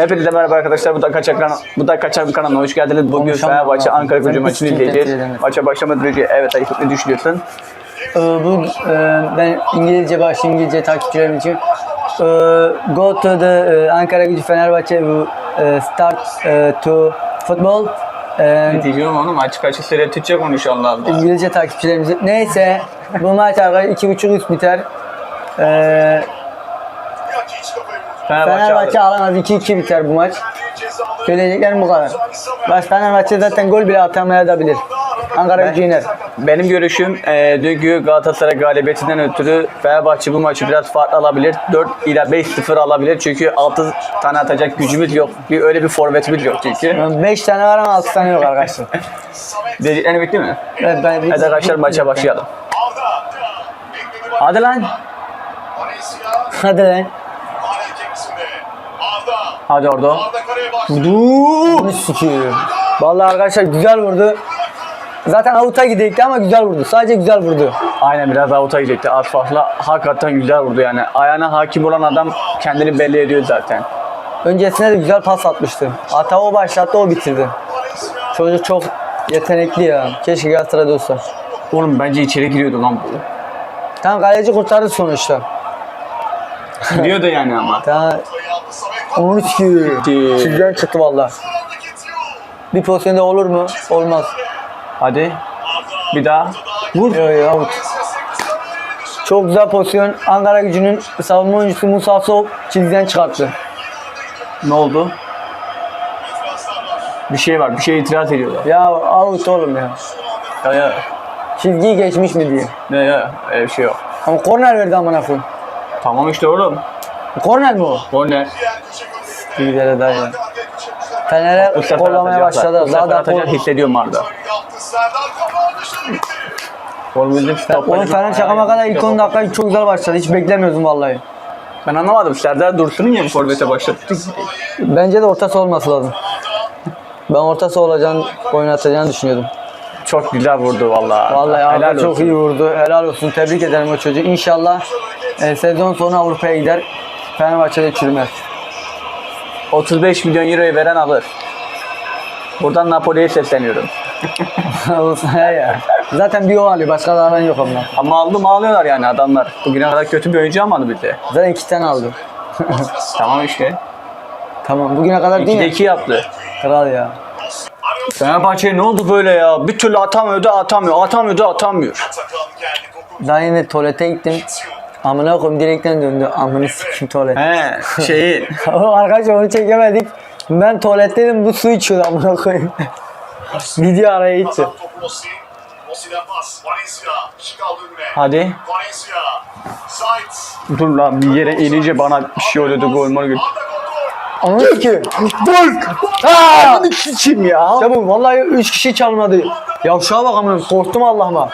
Hepinize merhaba arkadaşlar. Bu da Kaçak kanal, bu da Kaçak kanalına hoş geldiniz. Bugün Fenerbahçe. Ankara Gücü maçını izleyeceğiz. Maça başlamadan önce evet Aykut ne düşünüyorsun? Ee, bu e, ben İngilizce baş İngilizce takipçilerim için e, go to the e, Ankara Gücü Fenerbahçe bu e, start e, to football Ne e, diyeceğim oğlum açık açık söyle Türkçe konuş Allah Allah. İngilizce takipçilerimiz neyse bu maç arkadaşlar iki buçuk üst biter. E, Fenerbahçe, Fenerbahçe alamaz 2-2 biter bu maç. Söyleyeceklerim bu kadar. Baş Fenerbahçe zaten gol bile atamayabilir. Ankara Gücü iner. Benim görüşüm e, dünkü Galatasaray galibiyetinden ötürü Fenerbahçe bu maçı biraz farklı alabilir. 4 ila 5-0 alabilir çünkü 6 tane atacak gücümüz yok. Bir, öyle bir forvetimiz yok çünkü. 5 tane var ama 6 tane yok arkadaşlar. Dediklerini bitti mi? Evet, ben, Hadi arkadaşlar maça başlayalım. Hadi lan. Hadi lan. Hadi orada. Bunu sikiyor. Vallahi arkadaşlar güzel vurdu. Zaten avuta gidecekti ama güzel vurdu. Sadece güzel vurdu. Aynen biraz avuta gidecekti. Az fazla hakikaten güzel vurdu yani. Ayağına hakim olan adam kendini belli ediyor zaten. Öncesine de güzel pas atmıştı. Ata o başlattı o bitirdi. Çocuk çok yetenekli ya. Keşke Galatasaray'da olsa. Oğlum bence içeri giriyordu lan bu. Tamam kaleci kurtardı sonuçta. Gidiyordu yani ama. Tamam. Onu sikiyor. Çizgiden çıktı valla. Bir pozisyonda olur mu? Olmaz. Hadi. Bir daha. Vur. Yo yo out. Çok güzel pozisyon. Ankara gücünün savunma oyuncusu Musa Sol çizgiden çıkarttı. Ne oldu? Bir şey var. Bir şey itiraz ediyorlar. Ya out oğlum ya. Ya ya. Çizgiyi geçmiş mi diye. Ne ya. Öyle bir şey yok. Ama korner verdi amına koyayım. Tamam işte oğlum. Korner mi o? O kere daha ya. Fener'e kollamaya başladı. Da atacak hissediyorum Arda. Oğlum bizim Oğlum Fener şakama kadar ilk 10 dakika çok güzel başladı. Hiç beklemiyordum vallahi. Ben anlamadım. Serdar Dursun'un ya bu forvete başlattı. Bence de ortası olması lazım. Ben ortası olacağını, oynatacağını düşünüyordum. Çok güzel vurdu vallahi. Vallahi Helal Arda çok olsun. iyi vurdu. Helal olsun. Tebrik ederim o çocuğu. İnşallah e, sezon sonu Avrupa'ya gider. Fenerbahçe'de çürümez. 35 milyon euroyu veren alır. Buradan Napoli'ye sesleniyorum. Olsun ya. Zaten bir o alıyor. Başkalarından yok onlar. Ama aldım ağlıyorlar yani adamlar. Bugüne kadar kötü bir oyuncu almadı bize. Zaten iki tane aldı. Tamam işte. Tamam. Bugüne kadar değil 2'de mi? 2 yaptı. Kral ya. Fenerbahçe ne oldu böyle ya? Bir türlü atamıyor da atamıyor. Atamıyor da atamıyor. Daha yine tuvalete gittim. Amına koyayım direkten döndü. Amına sikim tuvalet. He şeyi. Arkadaşlar onu çekemedik. Ben tuvaletteydim bu su içiyordu amına koyayım. Video araya gitti. Hadi. Dur lan bir yere inince bana bir şey oluyordu gol mol gibi. Ananı sikiyor. Dur! Aaa! Kim ya? Ya bu vallahi 3 kişi çalmadı. Yavşağa bak amına korktum Allah'ıma.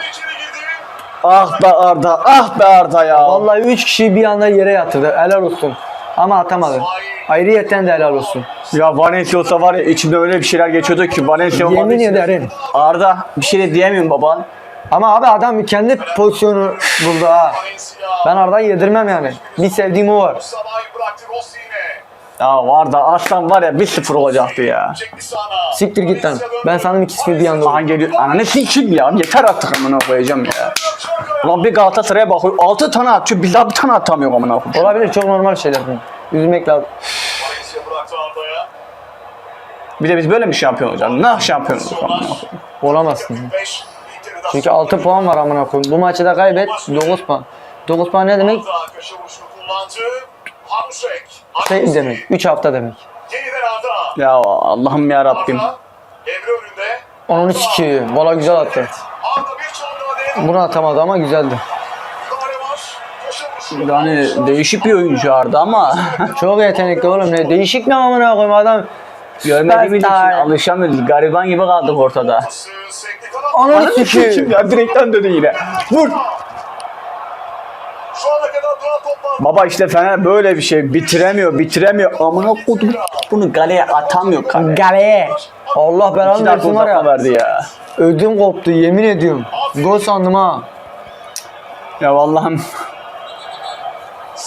Ah be Arda, ah be Arda ya. Vallahi 3 kişiyi bir anda yere yatırdı. Helal olsun. Ama atamadı. Ayrıyetten de helal olsun. Ya Valencia olsa var ya içimde öyle bir şeyler geçiyordu ki Valencia Yemin için- ederim. Arda bir şey de diyemiyorum baban. Ama abi adam kendi pozisyonu buldu ha. Ben Arda'yı yedirmem yani. Bir sevdiğim o var. Ya Arda aslan var ya 1-0 olacaktı ya. Siktir git lan. Ben sandım 2-0 bir anda Aha oldu. geliyor. Ana ne sikim ya. Yeter artık amına koyacağım ya. Ulan bir Galatasaray'a bakıyor. 6 tane atıyor. Biz daha bir tane atamıyor amına koyayım. Olabilir çok normal şeyler. Üzülmek lazım. Bir de biz böyle mi şampiyon olacağız? Ne şampiyon olacağız? Olamazsın. Çünkü 6 puan var amına koyayım. Bu maçı da kaybet 9 puan. 9 puan ne demek? Şey demek. 3 hafta demek. Ya Allah'ım ya Rabbim. Onun sikiyor. Valla güzel attı. Arda bir çaldı adaya. Bunu atamadı ama güzeldi. Yani değişik bir oyuncu Arda ama Çok yetenekli oğlum ne değişik ne amına koyayım adam. görmediğimiz için Süperstar. alışamıyoruz. Gariban gibi kaldık ortada. Kim sikiyor. ya direkten döndü yine. Vur. Şu ana kadar duran toplar. Baba işte Fener böyle bir şey bitiremiyor, bitiremiyor. Amına kodum bunu galeye atamıyor kale. Galeye. Allah İki belanı dakika versin var uzatma ya. verdi ya. Ödüm koptu yemin ediyorum. Gol sandım ha. Ya Allah'ım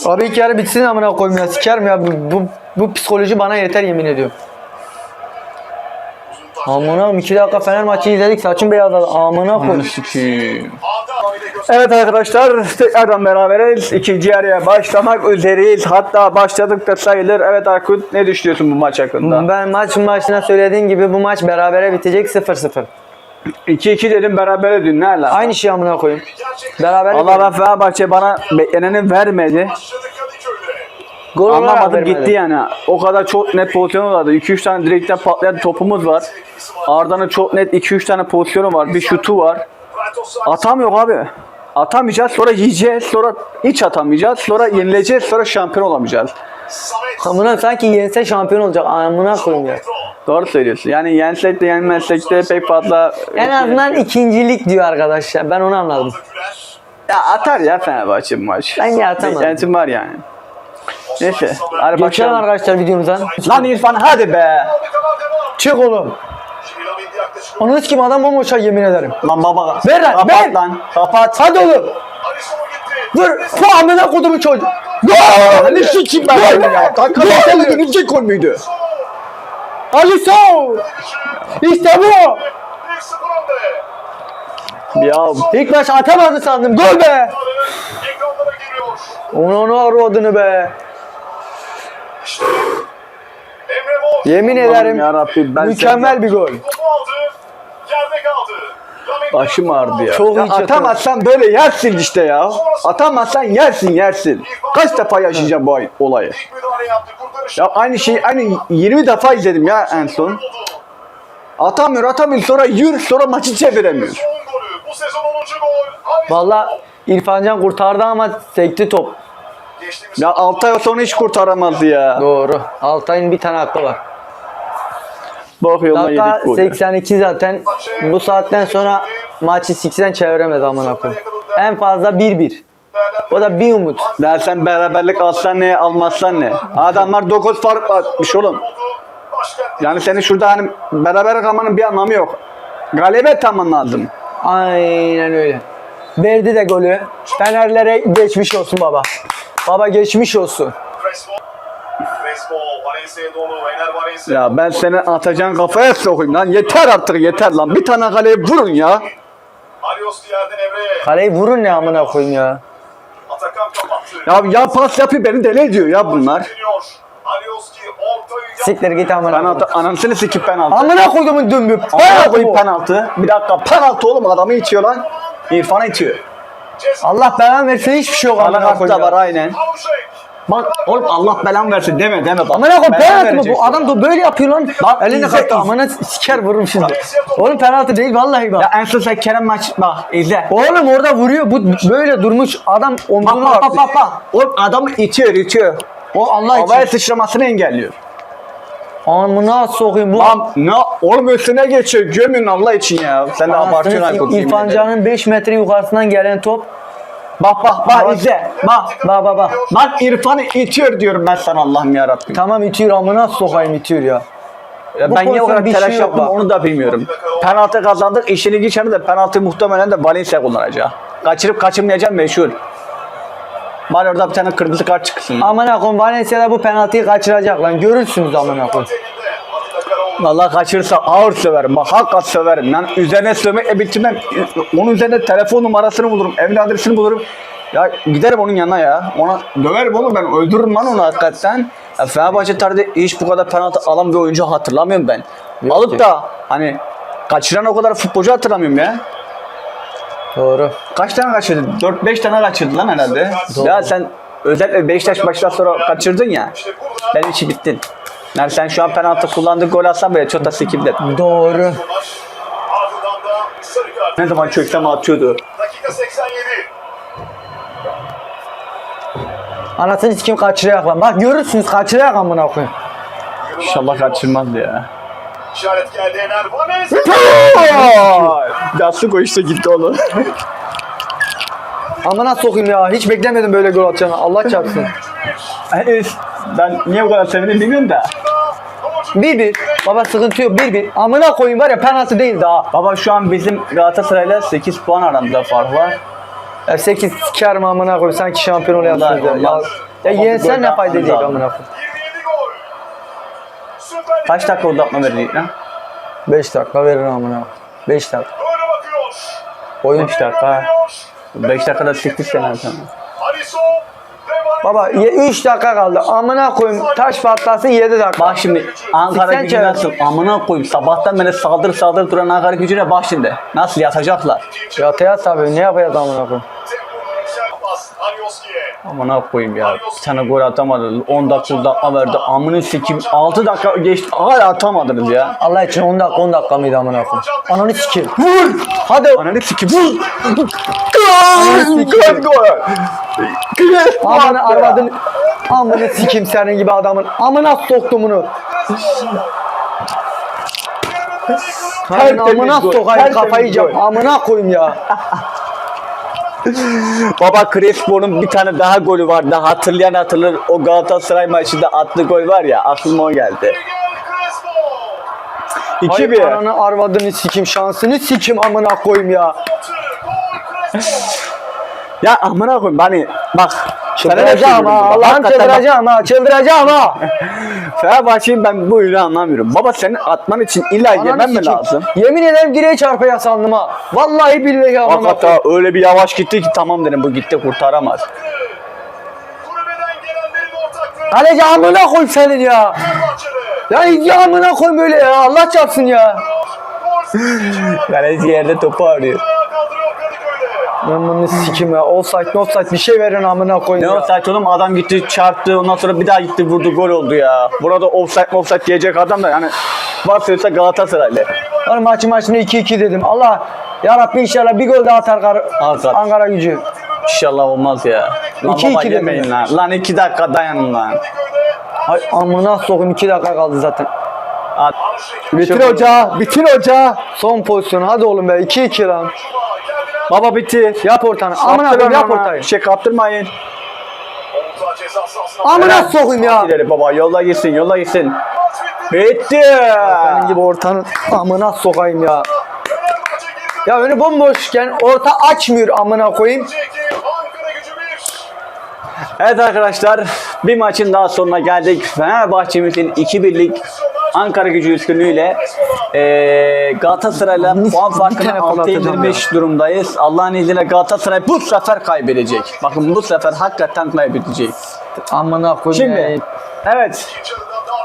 Abi ilk yarı bitsin amına koyayım ya. Sikerim ya bu, bu Bu psikoloji bana yeter yemin ediyorum. Amına 2 dakika Fener maçı izledik saçım beyazladı. Amına koy. Ananı Evet arkadaşlar tekrardan beraberiz. İkinci yarıya başlamak üzereyiz. Hatta başladık da sayılır. Evet Aykut ne düşünüyorsun bu maç hakkında? Ben maç başına söylediğim gibi bu maç berabere bitecek 0-0. 2-2 dedim berabere dün ne ala? Aynı şey amına koyayım. Gerçekten Beraber Allah ben Fenerbahçe bana bekleneni vermedi. Gol Anlamadım vermedi. gitti yani. O kadar çok net pozisyonu vardı. 2-3 tane direkten patlayan topumuz var. Arda'nın çok net 2-3 tane pozisyonu var. Bir şutu var. Atam yok abi. Atamayacağız sonra yiyeceğiz sonra hiç atamayacağız sonra yenileceğiz sonra şampiyon olamayacağız. Amına sanki yense şampiyon olacak. Amına koyayım ya. Doğru söylüyorsun. Yani yensek de yenmezsek de pek fazla... En azından ikincilik diyor arkadaşlar. Ben onu anladım. Ya atar ya Fenerbahçe bu maç. Bence atamaz. Yentim var yani. Neyse. Hadi Geçelim arkadaşlar videomuza. Lan İrfan hadi be. Çık oğlum. Onu kim adam bomboşa yemin ederim. Lan baba. Ver lan, Kapat ver. lan. Kapat. Hadi oğlum. Dur. Bu amına kodumu çocuk. Gol! Hani şu kim ben ya? Kanka nasıl ödünecek gol müydü? Alisson! İşte bu. 1-0 önde. Ya İlk maç atamadı sandım. Gol be. Onu onu arvadını be. İşte Yemin ederim ya Rabbi ben mükemmel bir gol. Topu aldı. Yerde kaldı. Lamine Başım ağrıdı ya. Çok ya iyi atamazsan böyle yersin işte ya. Atamazsan yersin yersin. Kaç defa yaşayacağım bu ay- olayı? Ya aynı şeyi aynı 20 defa izledim ya en son. Atamıyor atamıyor sonra yürü sonra maçı çeviremiyor. Son golü. Bu sezon 10. gol. Alisson. Valla İrfancan kurtardı ama sekti top. Geçtiğimiz Ya Altay sonra hiç kurtaramazdı ya. Doğru. Altay'ın bir tane hakkı var. Bak yoluna Dakika golü. 82 zaten. Bu saatten sonra maçı 8'den çeviremez amına koyayım. En fazla 1-1. O da bir umut. Dersen beraberlik alsan ne almazsan ne. Adamlar 9 fark atmış oğlum. Yani senin şurada hani beraber kalmanın bir anlamı yok. Galibiyet alman lazım. Aynen öyle. Verdi de golü. Fenerlere geçmiş olsun baba. Baba geçmiş olsun. Ya ben seni atacağın kafaya sokayım lan. Yeter artık yeter lan. Bir tane kaleye vurun ya. Kaleyi vurun ne amına koyayım ya. Ya ya pas yapıyor beni deli ediyor ya bunlar. Siktir git amına. Penaltı anasını sikip penaltı. Amına koyduğumun dümbü. Penaltı penaltı. Bir dakika penaltı oğlum adamı itiyor lan. İrfan'ı itiyor. Allah belanı versin hiçbir şey yok amına kartta koyayım. var aynen. Bak oğlum Allah belan versin deme deme bak. Amına koyayım Belan penaltı mı vereceksin. bu? Adam da böyle yapıyor lan. Bak, Elini izle, kalktı izle. amına siker vururum şimdi. Oğlum penaltı değil vallahi bak. Ya en son sen Kerem maç bak izle. Oğlum orada vuruyor. Bu böyle durmuş. Adam Bak omzunu bak bak bak. bak. Oğlum adamı itiyor itiyor. O Allah Havaya için. sıçramasını engelliyor. Amına sokayım. Lan ne oğlum üstüne geçiyor gömün Allah için ya. Sen de abartıyorsun Anasını Aykut. sikeyim. İrfan Can'ın 5 metre yukarısından gelen top. Bak bak bak izle. Bak. Bak bak bak. Bak İrfan'ı itiyor diyorum ben sana Allah'ım yarabbim. Tamam itiyor amına sokayım itiyor ya. Ya Bu ben niye o kadar pozisyon bir telaş şey yok yaptım bak. onu da bilmiyorum. Penaltı kazandık. İşini geçeni de penaltı muhtemelen de Valencia kullanacak. Kaçırıp kaçırmayacağım meşhur. Bari orada bir tane kırmızı kart çıksın. Amına koyayım Valencia'da bu penaltıyı kaçıracak lan. Görürsünüz amına koyayım. Vallahi kaçırırsa ağır söverim. Bak hakikat söverim. Lan üzerine sövmek bitimden onun üzerine telefon numarasını bulurum. Evin adresini bulurum. Ya giderim onun yanına ya. Ona döverim onu ben. Öldürürüm lan onu hakikaten. Ya Fenerbahçe tarihinde hiç bu kadar penaltı alan bir oyuncu hatırlamıyorum ben. Yok Alıp ki. da hani kaçıran o kadar futbolcu hatırlamıyorum ya. Doğru. Kaç tane kaçırdı? 4-5 tane kaçırdı lan herhalde. Doğru. Ya sen özellikle Beşiktaş maçtan sonra kaçırdın ya. Benim için bittin. Yani sen şu an penaltı kullandın gol atsan böyle çok da sikimde. Doğru. Ne zaman çöksem atıyordu. Dakika 87. Anasını sikim kaçıracak lan. Bak görürsünüz kaçıracak amına koyayım. İnşallah kaçırmaz ya. İşaret geldi Ener Valencia. Yastık işte gitti onu. Amına sokayım ya. Hiç beklemedim böyle gol atacağını. Allah çarpsın. ben niye bu kadar sevindim bilmiyorum da. 1-1. Baba sıkıntı yok. 1-1. Amına koyayım var ya penaltı değil daha. Baba şu an bizim Galatasaray'la 8 puan aramızda fark var. Ya 8 sikerim amına koyayım. Sanki şampiyon oluyorsunuz ya. Ya, ya yensen ne fayda değil amına koyayım. 27 gol. Süper Kaç dakika uzatma verdik lan? 5 dakika verin amına. 5 dakika. Oyun Üç dakika. Veriyor. 5 dakikada siktik sen sen. Ve Baba 3 dakika kaldı. Amına koyayım taş patlasın 7 dakika. Bak şimdi Ankara Siksen gücü çevir. nasıl? Amına koyayım sabahtan beri saldır saldır duran Ankara gücüne bak şimdi. Nasıl yatacaklar? Yatayat tabii ne yapacağız amına koyayım. Amına koyayım ya. Bir tane gol atamadı. 10 dakika dakika verdi. Amını sikim. 6 dakika geçti. Hala atamadınız ya. Allah için 10 dakika 10 dakika mıydı amına koyayım. Ananı sikeyim. Vur! Hadi. Ananı sikim. Vur. sikim. Gol. Amına arvadın. Amına sikeyim senin gibi adamın. Amına soktum bunu. Tertemiz amına gol, sokayım kafayı gol. Amına koyayım ya. Baba Crespo'nun bir tane daha golü vardı. Hatırlayan hatırlar. O Galatasaray maçında attığı gol var ya. Aklıma o geldi. Miguel Crespo. 2-1. Hay Ananı arvadını sikim şansını sikim amına koyayım ya. Ya amına koyayım hani bak. Çıldıracağım ha. bak, Allah'ım bak, çıldıracağım ha. Çıldıracağım ha. Fenerbahçe'yi ben bu oyunu anlamıyorum. Baba senin atman için illa Ananı yemen mi sikeyim. lazım? Yemin ederim direğe çarpaya sandım ha. Vallahi billahi amına koyayım. Hakikaten öyle bir yavaş gitti ki tamam dedim bu gitti kurtaramaz. Kulübeden gelenlerin ortaklığı. Kaleci amına koy senin ya. Fenerbahçe'de. Ya ya amına koyayım böyle ya. Allah çarpsın ya. Gol sevinci. Kaleci yerde topu arıyor. Ben bunu sikim ya. Offside, offside bir şey verin amına koyayım Ne ya. offside oğlum adam gitti çarptı ondan sonra bir daha gitti vurdu gol oldu ya. Burada offside offside diyecek adam da yani varsayırsa Galatasaraylı. Ben maçı maçını 2-2 dedim. Allah ya Rabbi inşallah bir gol daha atar Kar- Atar. Ankara gücü. İnşallah olmaz ya. Lan İki baba iki yemeyin dedim. lan. Lan iki dakika dayanın lan. Ay amına sokayım 2 dakika kaldı zaten. At. Bitir hoca, bitir hoca. Son pozisyon hadi oğlum be 2-2 lan. Baba bitti. Yap ortanı. Amına koyayım yap ortayı. Şey kaptırmayın. Amına sokayım ya. İleri baba yolla gitsin yolla gitsin. Bitti. Senin gibi ortanın amına sokayım ya. Ya önü bomboşken orta açmıyor amına koyayım. Çeki. Ankara gücü 1. Evet arkadaşlar bir maçın daha sonuna geldik. Fenerbahçe'mizin 2-1'lik Ankara gücü üstünlüğüyle eee Galatasaray'la puan farkını tane falan 6'ya atacağım indirmiş durumdayız. Allah'ın izniyle Galatasaray bu sefer kaybedecek. Bakın bu sefer hakikaten kaybedecek. Amına koyayım. Şimdi evet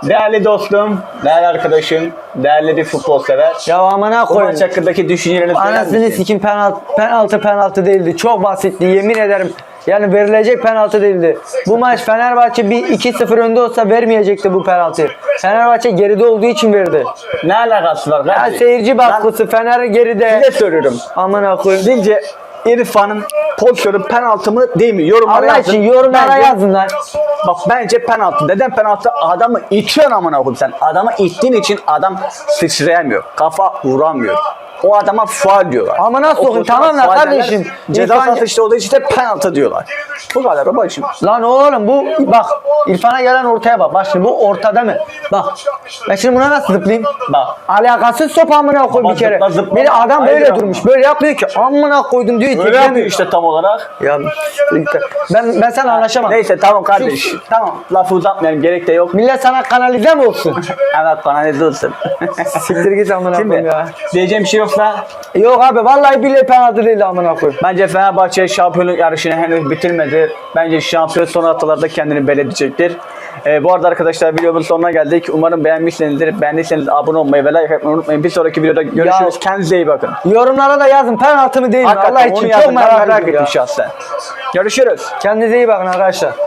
değerli dostum, değerli arkadaşım, değerli bir futbol sever. Ya amına Bu koyayım. maç hakkındaki düşüncelerinizi Anasını sikim penaltı, penaltı penaltı değildi. Çok basitti yemin ederim. Yani verilecek penaltı değildi. Bu maç Fenerbahçe bir 2-0 önde olsa vermeyecekti bu penaltıyı. Fenerbahçe geride olduğu için verdi. Ne alakası var? Ya kardeşim? seyirci baskısı Fener geride. size soruyorum. Amına koyayım. Sizce İrfan'ın pozisyonu penaltı mı değil mi? Yorumlara Allah yazın. için yorumlara Bence- yazın lan. Bak bence penaltı. Neden penaltı? Adamı itiyorsun amına koyayım sen. Adamı ittiğin için adam sıçrayamıyor. Kafa vuramıyor. O adama faul diyorlar. Amına O sokayım, pozisyona tamam lan faul kardeşim. Ceza İrfan- sahası işte olduğu için de penaltı diyorlar. Bu kadar babacığım. Lan oğlum bu bak İrfan'a gelen ortaya bak. Bak şimdi bu ortada mı? Bak. Ben şimdi buna nasıl zıplayayım? Bak. Alakasız top amına koy Ama bir kere. zıpla, zıpla. Bir de adam böyle ama. durmuş. Böyle yapmıyor ki. Amına koydum diyor. Öyle tekrarlıyor. yapıyor işte tam olarak. Ya ben ben sana anlaşamam. Neyse tamam kardeş. Tamam lafı uzatmayalım gerek de yok. Millet sana kanalize mi olsun? Evet bana ne diyorsun? Siktir git amına koyayım Şimdi ya. diyeceğim bir şey yoksa Yok abi vallahi billahi penaltı değil amına koyayım. Bence Fenerbahçe şampiyonluk yarışını henüz bitirmedi. Bence şampiyon son haftalarda kendini belli edecektir. Ee, bu arada arkadaşlar videomun sonuna geldik. Umarım beğenmişsinizdir. Beğendiyseniz abone olmayı ve like atmayı unutmayın. Bir sonraki videoda görüşürüz. Ya- Kendinize iyi bakın. Yorumlara da yazın penaltı mı değil mi? Hakikaten Allah için çok merak, merak ettim şahsen. Görüşürüz. Kendinize iyi bakın arkadaşlar.